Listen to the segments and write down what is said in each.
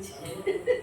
দিয়েছে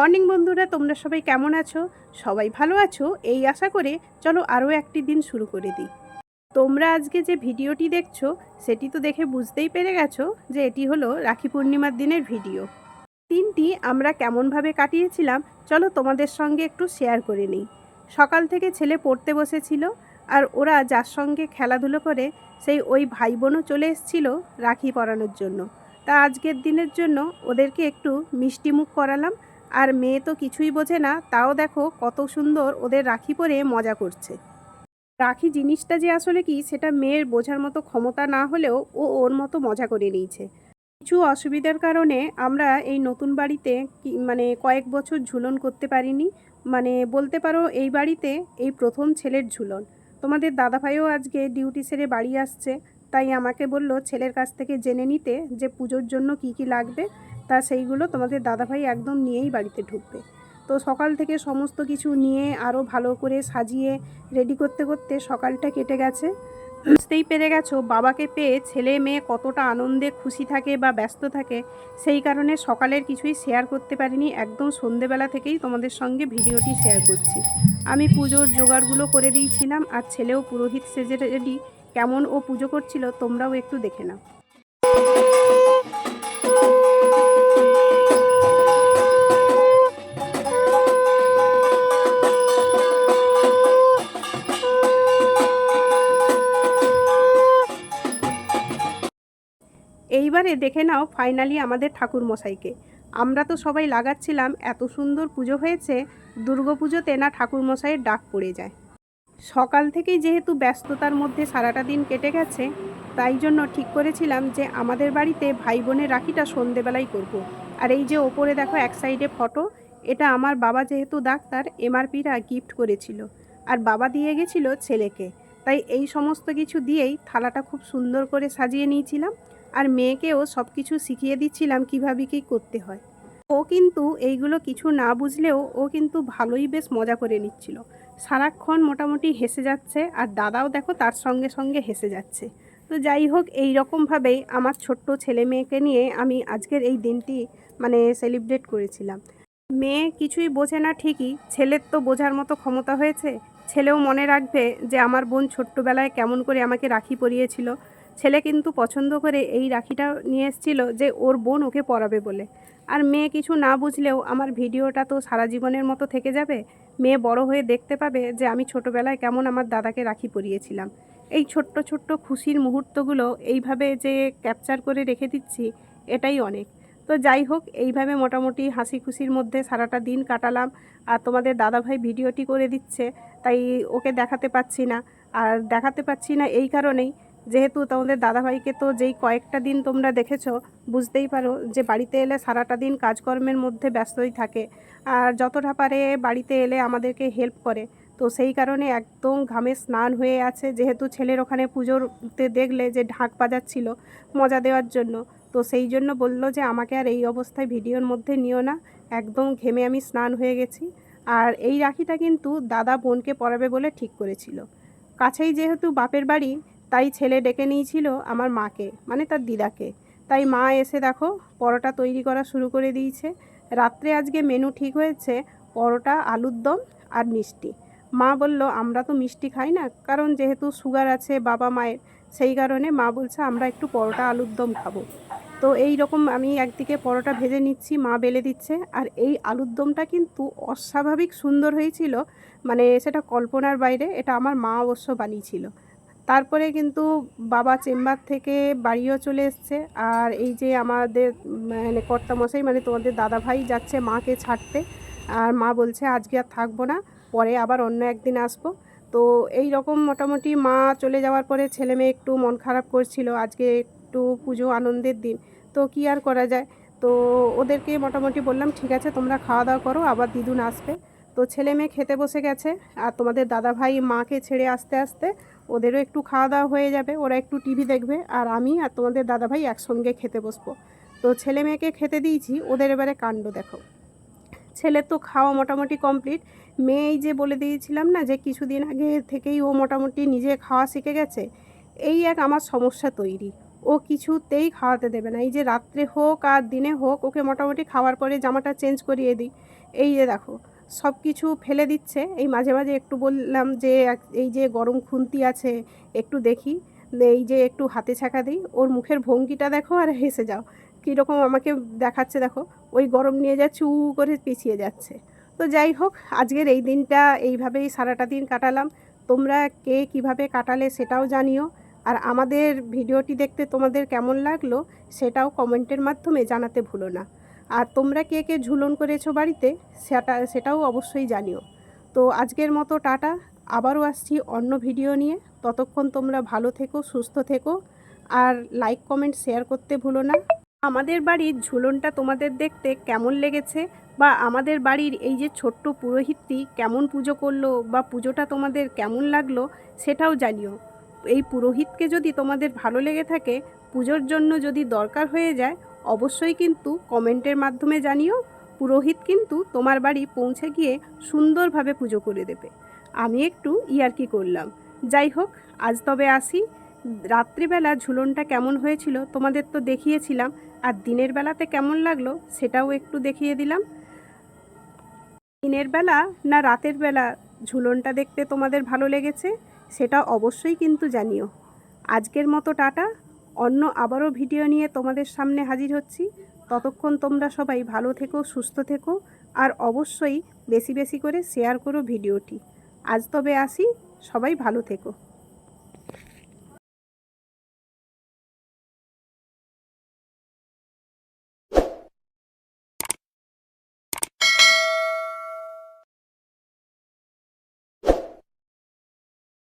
মর্নিং বন্ধুরা, তোমরা সবাই কেমন আছো? সবাই ভালো আছো? এই আশা করে চলো আরও একটি দিন শুরু করে দিই। তোমরা আজকে যে ভিডিওটি দেখছ, সেটি তো দেখে বুঝতেই পেরে গেছো যে এটি হলো রাখি পূর্ণিমার দিনের ভিডিও। দিনটি আমরা কেমনভাবে কাটিয়েছিলাম, চলো তোমাদের সঙ্গে একটু শেয়ার করে নিই। সকাল থেকে ছেলে পড়তে বসেছিল, আর ওরা যার সঙ্গে খেলাধুলো করে, সেই ওই ভাই বোনও চলে এসেছিল রাখি পরানোর জন্য। তা আজকের দিনের জন্য ওদেরকে একটু মিষ্টি মুখ করালাম আর মেয়ে তো কিছুই বোঝে না, তাও দেখো কত সুন্দর ওদের রাখি পরে মজা করছে। রাখি জিনিসটা যে আসলে কি, সেটা মেয়ের বোঝার মতো ক্ষমতা না হলেও ও ওর মতো মজা করে নিয়েছে। কিছু অসুবিধার কারণে আমরা এই নতুন বাড়িতে মানে কয়েক বছর ঝুলন করতে পারিনি। মানে বলতে পারো এই বাড়িতে এই প্রথম ছেলের ঝুলন। তোমাদের দাদাভাইও আজকে ডিউটি সেরে বাড়ি আসছে, তাই আমাকে বলল ছেলের কাছ থেকে জেনে নিতে যে পুজোর জন্য কি কি লাগবে। তা সেইগুলো তোমাদের দাদাভাই একদম নিয়েই বাড়িতে ঢুকবে। তো সকাল থেকে সমস্ত কিছু নিয়ে আরও ভালো করে সাজিয়ে রেডি করতে করতে সকালটা কেটে গেছে। বুঝতেই পেরে গেছো, বাবাকে পেয়ে ছেলে মেয়ে কতটা আনন্দে খুশি থাকে বা ব্যস্ত থাকে, সেই কারণে সকালের কিছুই শেয়ার করতে পারিনি। একদম সন্ধেবেলা থেকেই তোমাদের সঙ্গে ভিডিওটি শেয়ার করছি। আমি পুজোর জোগাড়গুলো করে দিয়েছিলাম আর ছেলেও পুরোহিত সেজে রেডি কেমন ও পুজো করছিল তোমরাও একটু দেখে নাও। এইবারে দেখে নাও ফাইনালি আমাদের ঠাকুর মশাইকে আমরা তো সবাই লাগাচ্ছিলাম, এত সুন্দর পুজো হয়েছে, দুর্গাপুজোতে না ঠাকুর মশাইয়ের ডাক পড়ে যায়। সকাল থেকেই যেহেতু ব্যস্ততার মধ্যে সারাটা দিন কেটে গেছে, তাই জন্য ঠিক করেছিলাম যে আমাদের বাড়িতে ভাই বোনের রাখিটা সন্ধেবেলাই করব। আর এই যে ওপরে দেখো এক সাইডে ফটো এটা আমার বাবা যেহেতু ডাক্তার, এমআরপিরা গিফট করেছিল। আর বাবা দিয়ে গেছিল ছেলেকে। তাই এই সমস্ত কিছু দিয়েই থালাটা খুব সুন্দর করে সাজিয়ে নিয়েছিলাম। আর মেয়েকেও সব কিছু শিখিয়ে দিচ্ছিলাম কীভাবে কী করতে হয়। ও কিন্তু এইগুলো কিছু না বুঝলেও ও কিন্তু ভালোই বেশ মজা করে নিচ্ছিল। সারাক্ষণ মোটামুটি হেসে যাচ্ছে আর দাদাও দেখো তার সঙ্গে সঙ্গে হেসে যাচ্ছে। তো যাই হোক, এই রকমভাবেই আমার ছোট্ট ছেলে মেয়েকে নিয়ে আমি আজকের এই দিনটি মানে সেলিব্রেট করেছিলাম। মেয়ে কিছুই বোঝে না ঠিকই, ছেলের তো বোঝার মতো ক্ষমতা হয়েছে। ছেলেও মনে রাখবে যে আমার বোন ছোট্টবেলায় কেমন করে আমাকে রাখি পরিয়েছিল। ছেলে কিন্তু পছন্দ করে এই রাখিটা নিয়ে এসেছিল যে ওর বোন ওকে পরাবে বলে। আর মেয়ে কিছু না বুঝলেও আমার ভিডিওটা তো সারা জীবনের মতো থেকে যাবে। মেয়ে বড় হয়ে দেখতে পাবে যে আমি ছোটোবেলায় কেমন আমার দাদাকে রাখি পরিয়েছিলাম। এই ছোট্ট ছোট্ট খুশির মুহূর্তগুলো এইভাবে যে ক্যাপচার করে রেখে দিচ্ছি, এটাই অনেক। তো যাই হোক, এইভাবে মোটামুটি হাসি খুশির মধ্যে সারাটা দিন কাটালাম। আর তোমাদের দাদাভাই ভিডিওটি করে দিচ্ছে, তাই ওকে দেখাতে পাচ্ছি না। আর দেখাতে পাচ্ছি না এই কারণেই যেহেতু তোমাদের দাদাভাইকে তো যেই কয়েকটা দিন তোমরা দেখেছ, বুঝতেই পারো যে বাড়িতে এলে সারাটা দিন কাজকর্মের মধ্যে ব্যস্তই থাকে। আর যতটা পারে বাড়িতে এলে আমাদেরকে হেল্প করে। তো সেই কারণে একদম ঘামে স্নান হয়ে আছে, যেহেতু ছেলের ওখানে পুজোতে দেখলে যে ঢাক বাজাচ্ছিল মজা দেওয়ার জন্য। তো সেই জন্য বলল যে আমাকে আর এই অবস্থায় ভিডিওর মধ্যে নিও না, একদম ঘেমে আমি স্নান হয়ে গেছি। আর এই রাখিটা কিন্তু দাদা বোনকে পরাবে বলে ঠিক করেছিল। কাছেই যেহেতু বাপের বাড়ি তাই ছেলে ডেকে নিয়েছিল আমার মাকে মানে তার দিদাকে। তাই মা এসে দেখো, পরোটা তৈরি করা শুরু করে দিয়েছে। রাত্রে আজকে মেনু ঠিক হয়েছে, পরোটা, আলুর দম আর মিষ্টি। মা বলল, আমরা তো মিষ্টি খাই না, কারণ যেহেতু সুগার আছে বাবা মায়ের, সেই কারণে মা বলছে আমরা একটু পরোটা, আলুর দম খাব। তো এই রকম আমি একদিকে পরোটা ভেজে নিচ্ছি, মা বেলে দিচ্ছে, আর এই আলুর দমটা কিন্তু অস্বাভাবিক সুন্দর হয়েছিল। মানে সেটা কল্পনার বাইরে, এটা আমার মা অবশ্য বানিয়েছিল। তারপরে কিন্তু বাবা চেম্বার থেকে বাড়িও চলে এসছে। আর এই যে আমাদের মানে কর্তামশাই মানে তোমাদের দাদা ভাই যাচ্ছে মাকে ছাড়তে। আর মা বলছে, আজকে আর থাকব না, পরে আবার অন্য একদিন আসব। তো এই রকম মোটামুটি মা চলে যাওয়ার পরে ছেলে মেয়ে একটু মন খারাপ করছিল। আজকে একটু পুজো আনন্দের দিন, তো কী আর করা যায়? তো ওদেরকে মোটামুটি বললাম, ঠিক আছে, তোমরা খাওয়া দাওয়া করো, আবার দিদুন আসবে। তো ছেলে মেয়ে খেতে বসে গেছে। আর তোমাদের দাদা ভাই মাকে ছেড়ে আসতে আসতে ওদেরও একটু খাওয়া দাওয়া হয়ে যাবে, ওরা একটু টিভি দেখবে, আর আমি আর তোমাদের দাদা ভাই একসঙ্গে খেতে বসবো। তো ছেলে মেয়েকে খেতে দিয়েছি, ওদের এবারে কাণ্ড দেখো। ছেলের তো খাওয়া মোটামুটি কমপ্লিট। মেয়েই যে বলে দিয়েছিলাম না যে কিছুদিন আগে থেকেই ও মোটামুটি নিজে খাওয়া শিখে গেছে, এই এক আমার সমস্যা তৈরি। ও কিছুতেই খাওয়াতে দেবে না। এই যে রাত্রে হোক আর দিনে হোক, ওকে মোটামুটি খাওয়ার পরে জামাটা চেঞ্জ করিয়ে দিই। এই যে দেখো সব কিছু ফেলে দিচ্ছে। এই মাঝে মাঝে একটু বললাম যে এই যে গরম খুন্তি আছে, একটু দেখি। এই যে একটু হাতে ছাকা দিই, ওর মুখের ভঙ্গিটা দেখো আর হেসে যাও। কীরকম আমাকে দেখাচ্ছে দেখো, ওই গরম নিয়ে যা চু করে পিছিয়ে যাচ্ছে। তো যাই হোক, আজকের এই দিনটা এইভাবেই সারাটা দিন কাটালাম। তোমরা কে কীভাবে কাটালে সেটাও জানিও। আর আমাদের ভিডিওটি দেখতে তোমাদের কেমন লাগল, সেটাও কমেন্টের মাধ্যমে জানাতে ভুলো না। আর তোমরা কে কে ঝুলন করেছ বাড়িতে, সেটা, সেটাও অবশ্যই জানিও। তো আজকের মতো টাটা, আবারও আসছি অন্য ভিডিও নিয়ে। ততক্ষণ তোমরা ভালো থেকো, সুস্থ থেকো, আর লাইক কমেন্ট শেয়ার করতে ভুলো না। আমাদের বাড়ির ঝুলনটা তোমাদের দেখতে কেমন লেগেছে? বা আমাদের বাড়ির এই যে ছোট্ট পুরোহিতটি কেমন পুজো করল, বা পুজোটা তোমাদের কেমন লাগল, সেটাও জানিও। এই পুরোহিতকে যদি তোমাদের ভালো লেগে থাকে, পুজোর জন্য যদি দরকার হয়ে যায় অবশ্যই কিন্তু কমেন্টের মাধ্যমে জানিও। পুরোহিত কিন্তু তোমার বাড়ি পৌঁছে গিয়ে সুন্দরভাবে পুজো করে দেবে। আমি একটু ইয়ার্কি করলাম। যাই হোক, আজ তবে আসি। রাত্রিবেলা ঝুলনটা কেমন হয়েছিল তোমাদের তো দেখিয়েছিলাম, আর দিনের বেলাতে কেমন লাগল সেটাও একটু দেখিয়ে দিলাম। দিনের বেলা না রাতের বেলা ঝুলনটা দেখতে তোমাদের ভালো লেগেছে সেটা অবশ্যই কিন্তু জানিও। আজকের মতো টাটা। অন্য আবারও ভিডিও নিয়ে তোমাদের সামনে হাজির হচ্ছি। ততক্ষণ তোমরা সবাই ভালো থেকো, সুস্থ থেকো, আর অবশ্যই বেশি বেশি করে শেয়ার করো ভিডিওটি। আজ তবে আসি, সবাই ভালো থেকো।